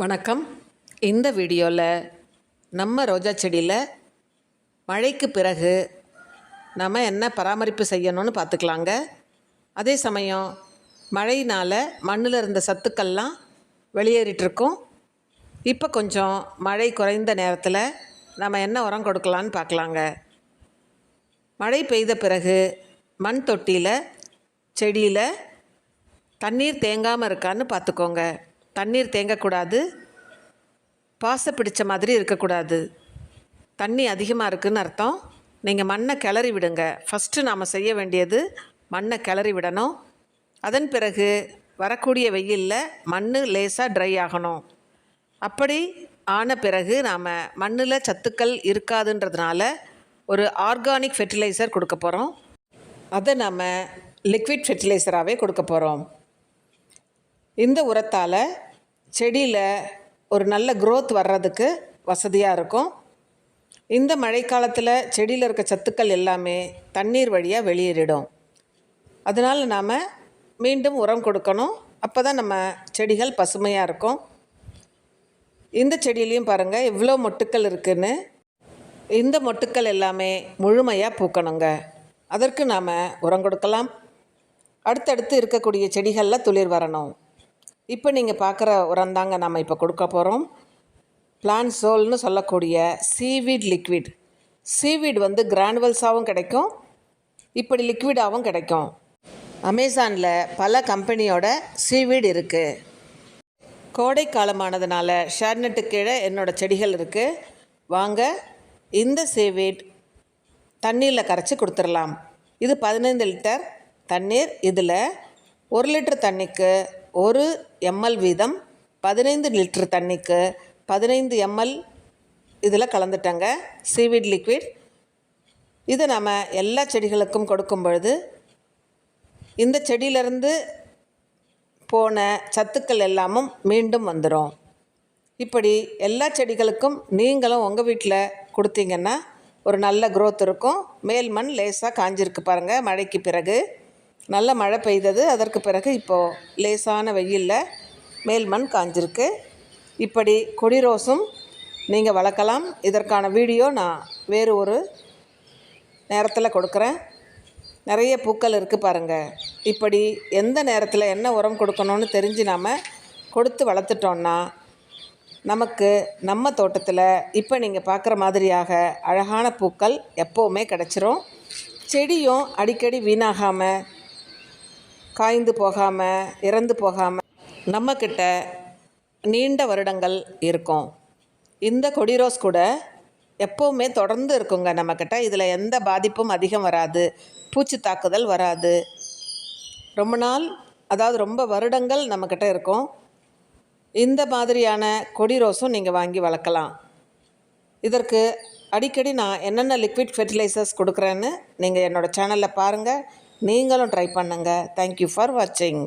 வணக்கம். இந்த வீடியோவில் நம்ம ரோஜா செடியில் மழைக்கு பிறகு நம்ம என்ன பராமரிப்பு செய்யணும்னு பார்த்துக்கலாங்க அதே சமயம் மழையினால் மண்ணில் இருந்த சத்துக்கள்லாம் வெளியேறிட்டுருக்கோம். இப்போ கொஞ்சம் மழை குறைந்த நேரத்தில் நம்ம என்ன உரம் கொடுக்கலான்னு பார்க்கலாங்க மழை பெய்த பிறகு மண் தொட்டியில் செடியில் தண்ணீர் தேங்காமல் இருக்கான்னு பார்த்துக்கோங்க தண்ணீர் தேங்கக்கூடாது. பாசை பிடிச்ச மாதிரி இருக்கக்கூடாது. தண்ணி அதிகமாக இருக்குன்னு அர்த்தம். நீங்கள் மண்ணை கிளறி விடுங்க. ஃபஸ்ட்டு நாம் செய்ய வேண்டியது மண்ணை கிளறி விடணும். அதன் பிறகு வரக்கூடிய வெயிலில் மண் லேசாக ட்ரை ஆகணும். அப்படி ஆன பிறகு நாம் மண்ணில் சத்துக்கள் இருக்காதுன்றதுனால ஒரு ஆர்கானிக் ஃபெர்டிலைசர் கொடுக்க போகிறோம் அதை நம்ம லிக்விட் ஃபெர்டிலைசராகவே கொடுக்க போகிறோம் இந்த உரத்தால் செடியில் ஒரு நல்ல க்ரோத் வர்றதுக்கு வசதியாக இருக்கும். இந்த மழைக்காலத்தில் செடியில் இருக்க சத்துக்கள் எல்லாமே தண்ணீர் வழியாக வெளியேறிடும். அதனால் நாம் மீண்டும் உரம் கொடுக்கணும். அப்போ தான் நம்ம செடிகள் பசுமையாக இருக்கும். இந்த செடியிலையும் பாருங்கள் எவ்வளோ மொட்டுக்கள் இருக்குதுன்னு இந்த மொட்டுக்கள் எல்லாமே முழுமையாக பூக்கணுங்க. அதற்கு நாம் உரம் கொடுக்கலாம். அடுத்தடுத்து இருக்கக்கூடிய செடிகளில் துளிர் வரணும். இப்போ நீங்கள் பார்க்குற உரம் தாங்க நம்ம இப்போ கொடுக்க போகிறோம் பிளான் சோல்னு சொல்லக்கூடிய சீவீட் லிக்விட் சீவீட் வந்து கிரானுவல்ஸாகவும் கிடைக்கும். இப்படி லிக்விடாகவும் கிடைக்கும். அமேசானில் பல கம்பெனியோட சீவீட் இருக்குது கோடை காலமானதுனால ஷேர்நெட்டு கீழே என்னோடய செடிகள் இருக்குது வாங்க இந்த சீவீட் தண்ணீரில் கரைச்சி கொடுத்துடலாம். இது பதினைந்து லிட்டர் தண்ணீர். இதில் ஒரு லிட்டர் தண்ணிக்கு ஒரு எம்எல் வீதம் பதினைந்து லிட்டர் தண்ணிக்கு பதினைந்து எம்எல் இதில் கலந்துட்டேங்க. சீவிட் லிக்விட் இதை நம்ம எல்லா செடிகளுக்கும் கொடுக்கும் பொழுது இந்த செடியிலேருந்து போன சத்துக்கள் எல்லாமும் மீண்டும் வந்துடும் இப்படி எல்லா செடிகளுக்கும் நீங்களும் உங்கள் வீட்டில் கொடுத்தீங்கன்னா ஒரு நல்ல க்ரோத் இருக்கும். மேல் மண் லேசாக காஞ்சிருக்கு பாருங்கள் மழைக்கு பிறகு. நல்ல மழை பெய்தது. அதற்கு பிறகு இப்போது லேசான வெயிலில் மேல் மண் காஞ்சிருக்கு. இப்படி கொடி ரோஸும் நீங்கள் வளர்க்கலாம். இதற்கான வீடியோ நான் வேறு ஒரு நேரத்தில் கொடுக்குறேன். நிறைய பூக்கள் இருக்குது பாருங்கள் இப்படி எந்த நேரத்தில் என்ன உரம் கொடுக்கணும்னு தெரிஞ்சு நாம் கொடுத்து வளர்த்துட்டோன்னா நமக்கு நம்ம தோட்டத்தில் இப்போ நீங்கள் பார்க்குற மாதிரியாக அழகான பூக்கள் எப்போவுமே கிடச்சிரும். செடியும் அடிக்கடி வீணாகாமல் காய்ந்து போகாமல் இறந்து போகாமல் நம்மக்கிட்ட நீண்ட வருடங்கள் இருக்கும். இந்த கொடி ரோஸ் கூட எப்போவுமே தொடர்ந்து இருக்குங்க நம்மக்கிட்ட. இதில் எந்த பாதிப்பும் அதிகம் வராது. பூச்சி தாக்குதல் வராது. ரொம்ப நாள் அதாவது ரொம்ப வருடங்கள் நம்மக்கிட்ட இருக்கும். இந்த மாதிரியான கொடி ரோஸும் நீங்கள் வாங்கி வளர்க்கலாம். இதற்கு அடிக்கடி நான் என்னென்ன லிக்விட் ஃபெர்டிலைசர்ஸ் கொடுக்குறேன்னு நீங்கள் என்னோடய சேனலில் பாருங்கள் நீங்களும் ட்ரை பண்ணுங்கள் தேங்க்யூ ஃபார் வாட்சிங்